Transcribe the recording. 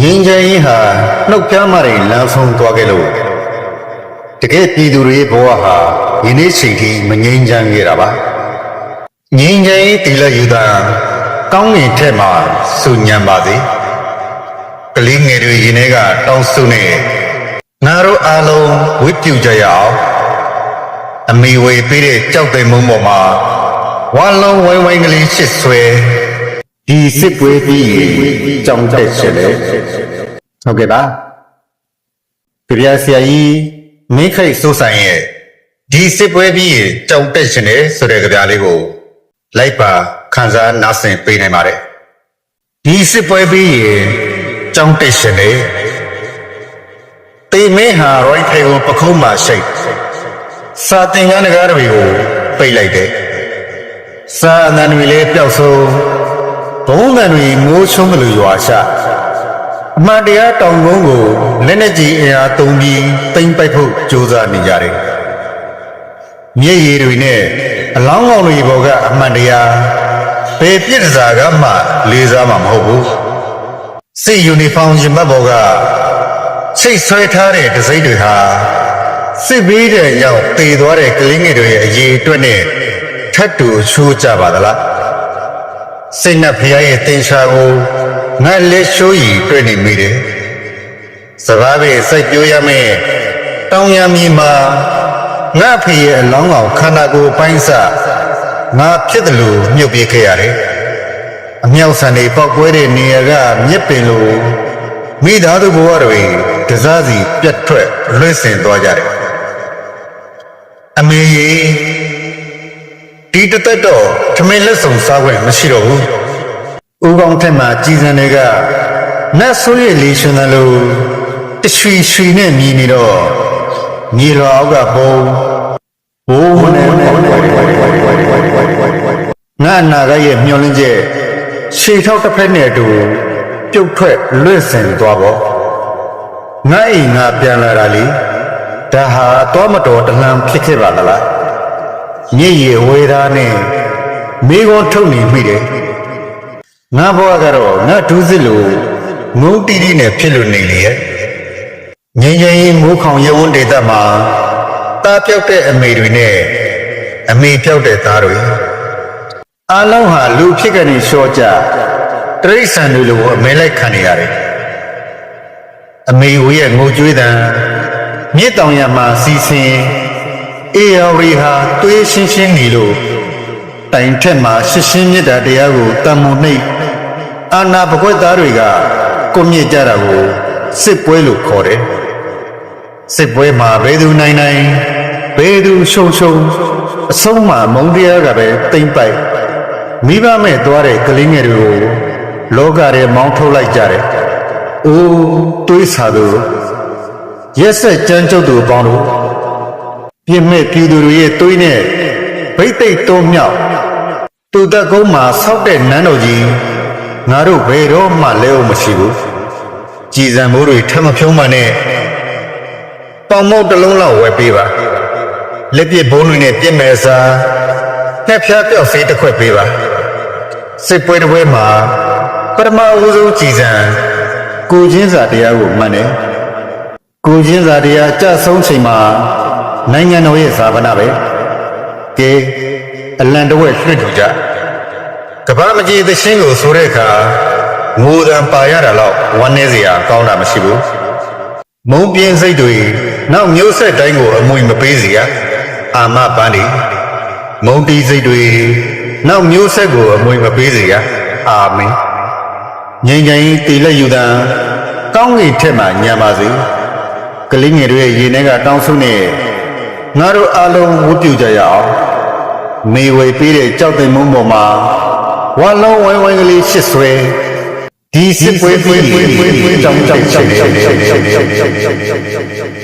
ငင်းချင်ရင်ဟာနှုတ်ဖျားမတွေလမ်းဆုံးသွားခဲ့လို့တကယ်ပြည်သူတွေရဲ့ဘဝဟာယနေ့ချိန်ထိမငြိမ်းချမ်းခဲ့တာပါငြိမ်းချမ်းရေးတီလက်ယူတာကောင်းငင်ထက်မှာစုညံပါစေကလေးငယ်တွေရင်ထဲကတောင်းစုနေငါတို့အားလုံးဝိပြုကြရအောင်အမိဝေပေးတဲ့ကြောက်တဲ့မုံပေါ်မှာဝါလုံးဝိုင်းဝိုင်းကလေးရှစ်ဆွဲ ဒီစစ်ပွဲပြီးရင်ကြောင်းတက်ချက်လေဟုတ်ကဲ့ပါကြပြဆရာကြီးမင်းခိတ်စိုးဆိုင်ရဲ့ဒီစစ်ပွဲပြီးရင်ကြောင်းတက်ရှင်တယ်ဆိုတဲ့ကြပြလေးကိုလိုက်ပါခန်းစားနားဆင်ပေးနိုင်ပါတယ်ဒီစစ်ပွဲပြီးရင်ကြောင်းတက်ရှင်တယ်တေမင်းဟာရိုင်းဖေကိုပခုံးမှာရှိတ်စာတင်ကားငကားတွေကိုပိတ်လိုက်တယ်စာအနန္တတွေလည်းပျောက်ဆုံး ဘုံကံတွေမိုးချုံးမလို့ရွာချအမှန်တရားတောင်ကုန်းကိုလက်နဲ့ကြီးအင်အားသုံးပြီးတိမ့်ပိုက်ဖို့ကြိုးစားနေကြတယ်မျက်ရည်တွေနဲ့အလောင်းကောင်တွေပေါ်ကအမှန်တရားဘယ်ပြစ်စားကမှလေးစားမှာမဟုတ်ဘူးစစ်ယူနီဖောင်းရင်ဘတ်ပေါ်ကချိတ်ဆွဲထားတဲ့ဒစိမ့်တွေဟာစစ်ဘေးတဲ့ရောက်တည်သွားတဲ့ကလေးငယ်တွေရဲ့အရေးအတွက်နဲ့ထပ်တူချိုးကြပါသလား စိတ်နဲ့ဖရားရဲ့တင်ရှာကိုငါလက်ရှိုးရီတွေ့နေမိတယ်စကားပဲစိတ်ပြိုးရမယ်တောင်းရမီမှာငါဖေရဲ့အလောင်းကောင်ခန္ဓာကိုယ်ပိုင်းစငါဖြစ်တယ်လို့မြုပ်ပြခဲ့ရတယ်အမြောက်ဆန်တွေပောက်ကွဲတဲ့နေရာကမြစ်ပင်လိုမိသားစုဘဝတွေတစားစီပြတ်ထွက်လွှင့်စင်သွားကြတယ်အမေကြီး ဒီတသက်တော့ထမင်းလက်ဆောင်စားခွင့်မရှိတော့ဘူးဦးကောင်းထက်မှာကြည်စံတွေကနတ်ဆိုးရဲ့လေရှင်တယ်လို့တရွှီရွှီနဲ့မြည်နေတော့မြေလွာအောက်ကဘုံဘိုးနဲ့ငါအနာဂတ်ရဲ့မျောလင်းချက်ရှေထောက်တစ်ဖက်နဲ့အတူပြုတ်ထွက်လွင့်စင်သွားပေါ့ငါအိမ်ငါပြန်လာတာလေဒါဟာတော့မတော်တလန်းဖြစ်ခဲ့ပါသလား ညစ်ရဝေးသားနဲ့မိကုံးထုတ်နေမိတယ်ငါဘဝကတော့ငါဒူးစစ်လိုငုံတီတီနဲ့ဖြစ်လို့နေလေရဲ့ငင်းငင်းမိုးခေါင်ရဝန်းဒေသမှာတားပြောက်တဲ့အမေတွေနဲ့အမေပြောက်တဲ့သားတွေအားလုံးဟာလူဖြစ်ကနေလျှော့ကြတရိษံတွေလိုအမဲလိုက်ခံနေရတယ်အမေဝရဲ့ငိုကြွေးတံမြစ်တောင်ရမှာစီစဉ် အေယော်ရီဟာသွေးရှင်းရှင်းနေလို့တိုင်ထက်မှာရှင်းရှင်းမြတ်တာတရားကိုတန်မုံနှိပ်အာနာပကွက်သားတွေကကိုမြင့်ကြတာကိုစစ်ပွဲလို့ခေါ်တယ်စစ်ပွဲမှာဘယ်သူနိုင်နိုင်ဘယ်သူရှုံရှုံအဆုံးမှာမုံတရားကပဲတိမ့်ပိုက်မိဘမဲ့သွားတဲ့ကလေးငယ်တွေကိုလောကထဲမောင်းထုတ်လိုက်ကြတယ်။အိုးတွေးဆာသူရက်ဆက်ကြမ်းကြုတ်သူအပေါင်းတို့ ပြင်းမဲ့ပြည်သူတွေရဲ့တွေးနဲ့ဗိတ်သိက်တုံးမြောက်တူတက်ကုန်းမှာဆောက်တဲ့နန်းတော်ကြီးငါတို့ဘယ်တော့မှလဲအောင်မရှိဘူး။ကြည်စံမိုးတွေထမဖြုံးမှနဲ့ပေါင်မုတ်တစ်လုံးလောက်ဝယ်ပေးပါ။လက်ပြဘုံတွေနဲ့ပြစ်မဲ့စားနှစ်ဖြားပြောက်ဆေးတစ်ခွက်ပေးပါစစ်ပွဲတစ်ပွဲမှာပထမအဦးဆုံးကြည်စံကိုချင်းစာတရားကိုမှတ်တယ်ကိုချင်းစာတရားကြဆုံးချိန်မှာ နိုင်ငံတော်ရဲ့ဇာပနာပဲကဲအလံတဝက်လွှတ်ထူကြကဘာမကြီးသရှင်ကိုဆိုတဲ့အခါငိုတံပါရတာတော့ဝမ်းနေစရာကောင်းတာမရှိဘူးမုံပြင်းစိတ်တွေနောက်မျိုးဆက်တိုင်းကိုအမွေမပေးစရာအာမပန်းတွေမုံတီစိတ်တွေနောက်မျိုးဆက်ကိုအမွေမပေးစေရအာမင်ငြိမ်ငြိမ်တီလက်ယူတာကောင်းကင်ထက်မှညံပါစေကလေးငယ်တွေရဲ့ရေထဲကတောင်းဆုနဲ့ ငါတို့အားလုံးဝတ်ပြုကြရအောင်မေဝေပေးတဲ့ကြောက်တဲ့မုံပေါ်မှာဝါလုံးဝိုင်းဝိုင်းကလေးရှစ်ဆွဲဒီစစ်ပွဲပြီးကြောင်းကြောင်းကြောင်းကြောင်းကြောင်းကြောင်းကြောင်း